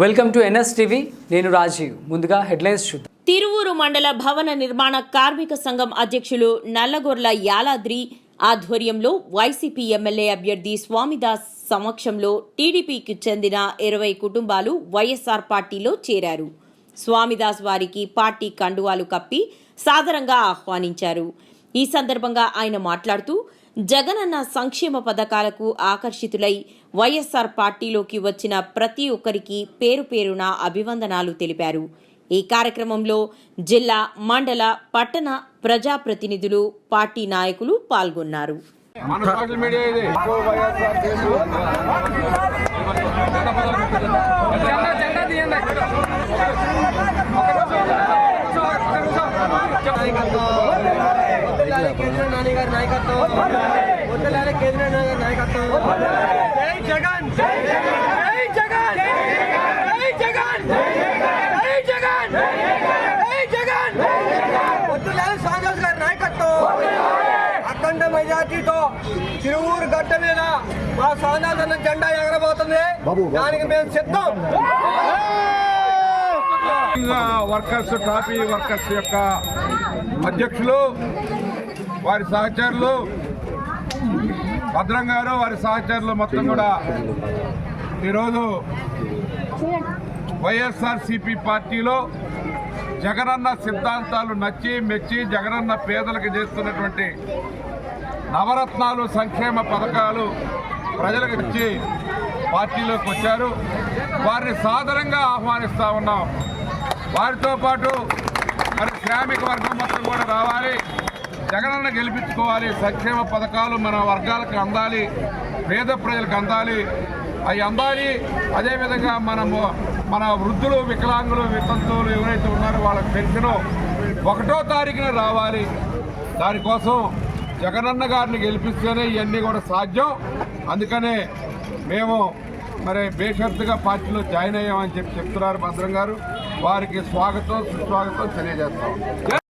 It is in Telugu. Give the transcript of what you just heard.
Welcome to NS TV. నేను రాజీవ్. ముందుగా హెడ్లైన్స్ చూద్దాం. తిరువూరు మండల భవన నిర్మాణ కార్మిక సంఘం అధ్యక్షులు నల్లగొర్ల యాలాద్రి ఆధ్వర్యంలో వైసీపీ ఎమ్మెల్యే అభ్యర్థి స్వామిదాస్ సమక్షంలో టీడీపీకి చెందిన ఇరవై కుటుంబాలు వైఎస్ఆర్ పార్టీలో చేరారు. స్వామిదాస్ వారికి పార్టీ కండువాలు కప్పి సాదరంగా ఆహ్వానించారు. ఈ సందర్భంగా ఆయన మాట్లాడుతూ జగనన్న సంక్షేమ పథకాలకు ఆకర్షితులై వైఎస్ఆర్ పార్టీలోకి వచ్చిన ప్రతి ఒక్కరికి పేరు పేరున అభివందనాలు తెలిపారు. ఈ కార్యక్రమంలో జిల్లా మండల పట్టణ ప్రజాప్రతినిధులు పార్టీ నాయకులు పాల్గొన్నారు మన సోషల్ మీడియా ఇది జెండా జెండా తీయండి వద్దలాలి కేంద్ర నాని గారి నాయకత్వం. వద్దలాలి కేంద్ర నాని గారి నాయకత్వం. జై జగన్! జై జగన్! జై జగన్! జై జగన్! జై జగన్! వద్దలాలి సాగర్ గారి నాయకత్వం. అఖండ మెజార్టీతో తిరువూరు గడ్డ మీద మా సానాదన్న జెండా ఎగరబోతుంది. దానికి మేము సిద్ధం. వర్కర్స్ ట్రాఫీ వర్కర్స్ యొక్క అధ్యక్షులు వారి సహచరులు భద్రం గారు వారి సహచరులు మొత్తం కూడా ఈరోజు వైఎస్ఆర్సిపి పార్టీలో జగనన్న సిద్ధాంతాలు నచ్చి మెచ్చి జగనన్న పేదలకు చేస్తున్నటువంటి నవరత్నాలు సంక్షేమ పథకాలు ప్రజలకు ఇచ్చి పార్టీలోకి వచ్చారు. వారిని సాదరంగా ఆహ్వానిస్తూ ఉన్నాం. వారితో పాటు మరి శ్రామిక వర్గం మొత్తం కూడా రావాలి. జగనన్న గెలిపించుకోవాలి సంక్షేమ పథకాలు మన వర్గాలకు అందాలి పేద ప్రజలకు అందాలి. అవి అందాలి అదేవిధంగా మనము మన వృద్ధులు వికలాంగులు వితంతువులు ఎవరైతే ఉన్నారో వాళ్ళకి పెన్షన్ ఒకటో తారీఖున రావాలి. దానికోసం జగనన్న గారిని గెలిపిస్తేనే ఇవన్నీ కూడా సాధ్యం. అందుకనే మేము మరి బేషరతుగా పార్టీలో జాయిన్ అయ్యామని చెప్పి చెప్తున్నారు భద్రం గారు. వారికి స్వాగతం సుస్వాగతం తెలియజేస్తాం.